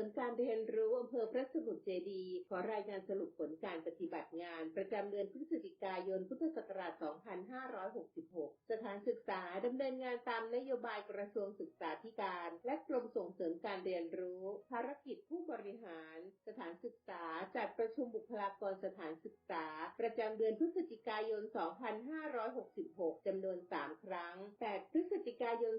ริมการเรียนรู้อำเภอพระสมุทรเจดีขอรายงานสรุปผลการปฏิบัติงาน ประจำเดือนพฤศจิกายนพุทธศักราช 2566 สถานศึกษาดำเนินงานตามนโยบายกระทรวงศึกษาธิการ รมส่งเสริมการเรียนรู้ ภารกิจผู้บริหาร สถานศึกษา จัดประชุมบุคลากรสถานศึกษา ประจำเดือนพฤศจิกายน 2566 จำนวน 3 ครั้ง 8 พฤศจิกายน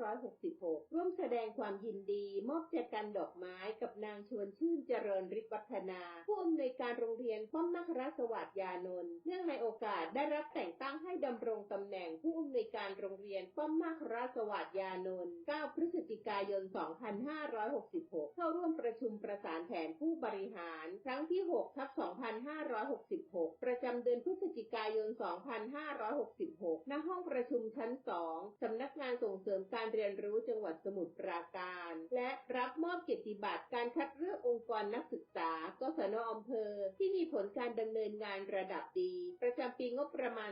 2566 ร่วมแสดงความยินดี มอบแจกันดอกไม้กับนางชวนชื่นเจริญฤทธิวัฒนา ผู้อำนวยการโรงเรียนป้อมนคราสวัสดยานนท์เนื่องในโอกาสได้รับแต่งตั้งให้ดำรงตำแหน่งผู้อำนวยการโรงเรียนป้อมนคราสวัสดยานนท์ 9 พฤศจิจิกายน 2566 เข้าร่วมประชุมประสานแผนผู้บริหาร ครั้งที่ 6 ทับ 2566 ประจำเดือนพฤศจิกายน 2566 ณ ห้องประชุมชั้น 2 สำนักงานส่งเสริมการเรียนรู้จังหวัดสมุทรปราการ และรับมอบเกียรติบัตรการคัดเลือกองค์กรนักศึกษา กศนอำเภอ ที่มีผลการดำเนินงานระดับดี ประจำปีงบประมาณ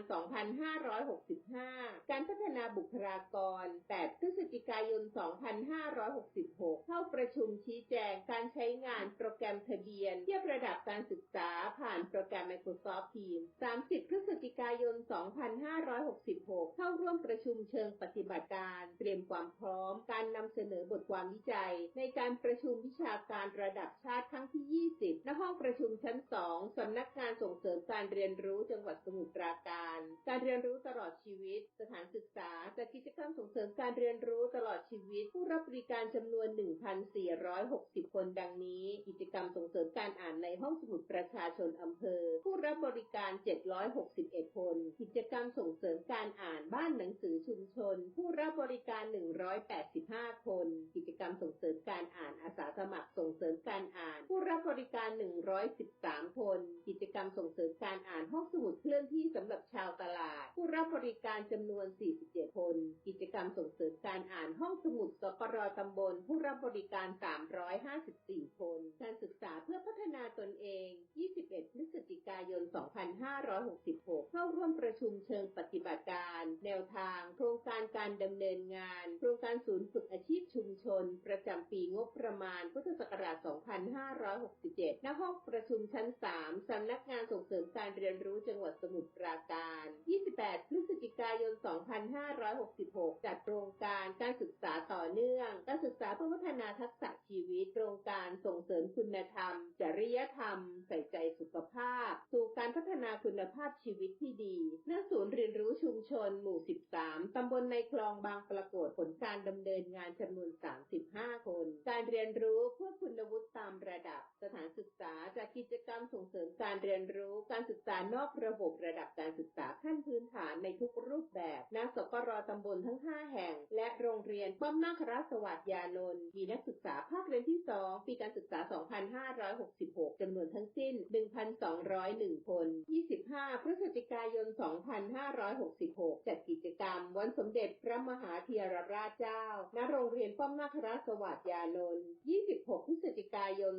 2565 การพัฒนาบุคลากร 8 พฤศจิกายน 2 2566 เข้าประชุมชี้แจงการใช้งานโปรแกรมทะเบียน เทียบระดับการศึกษาผ่านโปรแกรม Microsoft Teams 30ายน 2566 เข้าร่วมประชุมเชิงปฏิบัติการเตรียมความพร้อม การนำเสนอบทความวิจัย ในการประชุมวิชาการระดับชาติครั้งที่ 20 ณ ห้องประชุมชั้น 2 สำนักงานส่งเสริมการเรียนรู้จังหวัดสมุทรปราการ การเรียนรู้ตลอดชีวิต สถานศึกษาจัดกิจกรรมส่งเสริมการเรียนรู้ตลอดชีวิต ผู้รับบริการจำนวน 1,460 คนดังนี้ กิจกรรมส่งเสริมการอ่านในห้องสมุดประชาชนอำเภอ ผู้รับบริการ 761 คนกิจกรรมส่งเสริมการอ่านบ้านหนังสือชุมชน ผู้รับบริการ 185 คน กิจกรรมส่งเสริมการอ่านอาสาสมัครส่งเสริมการอ่าน ผู้รับบริการ 113 คน กิจกรรมส่งเสริมการอ่านห้องสมุดเคลื่อนที่สำหรับชาวตลาด ผู้รับบริการจำนวน 47 คน กิจกรรมส่งเสริมการอ่านห้องสมุดสปรตำบล ผู้รับบริการ 354 คน การศึกษาเพื่อพัฒนาตนเอง 21 พฤศจิกายน 2566 เข้าร่วมประชุมเชิงปฏิบัติการ แนวทาง โครงการการดำเนินงาน โครงการศูนย์ฝึกอาชีพชุมชน ประจำปีงบประมาณ พุทธศักราช 2567 ณ ห้องประชุมชั้น 3 สำนักงานส่งเสริมการเรียนรู้จังหวัดสมุทรปราการ 28 พฤศจิกายน 2566 จัดโครงการการศึกษาต่อเนื่อง การศึกษาเพื่อพัฒนาทักษะชีวิต โครงการส่งเสริมคุณธรรม จริยธรรม ใส่ใจสุขภาพ สู่การพัฒนาคุณภาพชีวิตที่ดีณศูนย์เรียนรู้ชุมชน หมู่ 13 ตำบลในคลองบางปรากฏผลการดำเนินงานจำนวน 35 คน การเรียนรู้เพื่อคุณวุฒิตามระดับ ถานศึกษาจากกิจกรรมส่งเสริมการเรียนรู้การศึกษานอกระบบระดับการศึกษาขั้นพื้นฐานในทุกรูปแบบณสกรตำบลทั้ง 5 แห่ง และโรงเรียนป้อมนาคราสวัสดยานนท์มีนักศึกษาภาคเรียนที่ 2 ปีการศึกษา 2566 จำนวนทั้งสิ้น 1,201 คน 25 พฤศจิกายน 2566 จัดกิจกรรม วันสมเด็จพระมหาเทีรราชเจ้า ณ โรงเรียนป้อมนาคราสวัสดยานนท์ พฤศจิกายน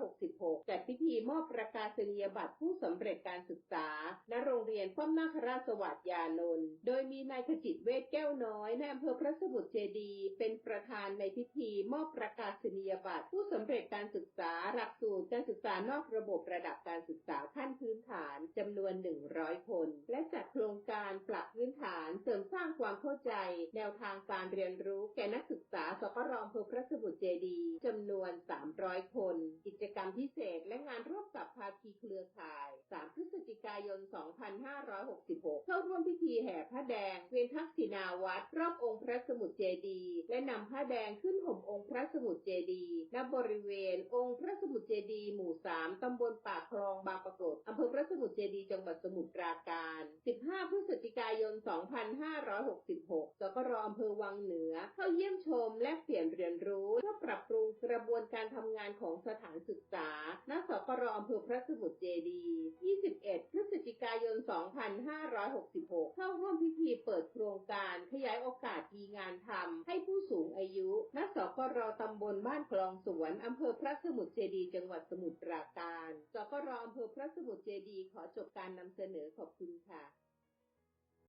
2566 จัดพิธีมอบประกาศนียบัตรผู้สำเร็จการศึกษา ณ โรงเรียนป้อมนาคราชสวัสดยานนท์โดยมีนายขจิตเวทแก้วน้อยในอำเภอพระสมุทรเจดีเป็นประธานในพิธีมอบประกาศนียบัตรผู้สำเร็จการศึกษา หลักสูตรการศึกษานอกระบบระดับการศึกษาขั้นพื้นฐานจำนวน 100 คน และจัดโครงการปรับพื้นฐานเสริมสร้างความเข้าใจ แนวทางการเรียนรู้แก่นักศึกษาสกรอำเภอพระสมุทรเจดี 300 คน กิจกรรมพิเศษและงานร่วมกับภาคีเครือข่าย 3 พฤศจิกายน 2566 เข้าร่วมพิธีแห่ผ้าแดงเวียนทักษิณาวัดรอบองค์พระสมุทรเจดีย์และนำผ้าแดงขึ้นห่มองค์พระสมุทรเจดีย์ณบริเวณองค์พระสมุทรเจดีย์หมู่ 3 ตำบลปากคลองบางปรากฏอำเภอพระสมุทรเจดีย์จังหวัดสมุทรปราการ 15 พฤศจิกายน 2566 สกรอำเภอวังเหนือ เข้าเยี่ยมชมและเปลี่ยนเรียนรู้เพื่อปรับปรุงกระบวนการทำงานของสถานศึกษาณสกรอำเภอพระสมุทรเจดีย์21พฤศจิกายน 2566 เข้าร่วมพิธีเปิดโครงการขยายโอกาสมีงานทำให้ผู้สูงอายุณสกรตำบลบ้านคลองสวนอำเภอพระสมุทรเจดีจังหวัดสมุทรปราการ สกรอำเภอพระสมุทรเจดีขอจบการนำเสนอขอบคุณค่ะ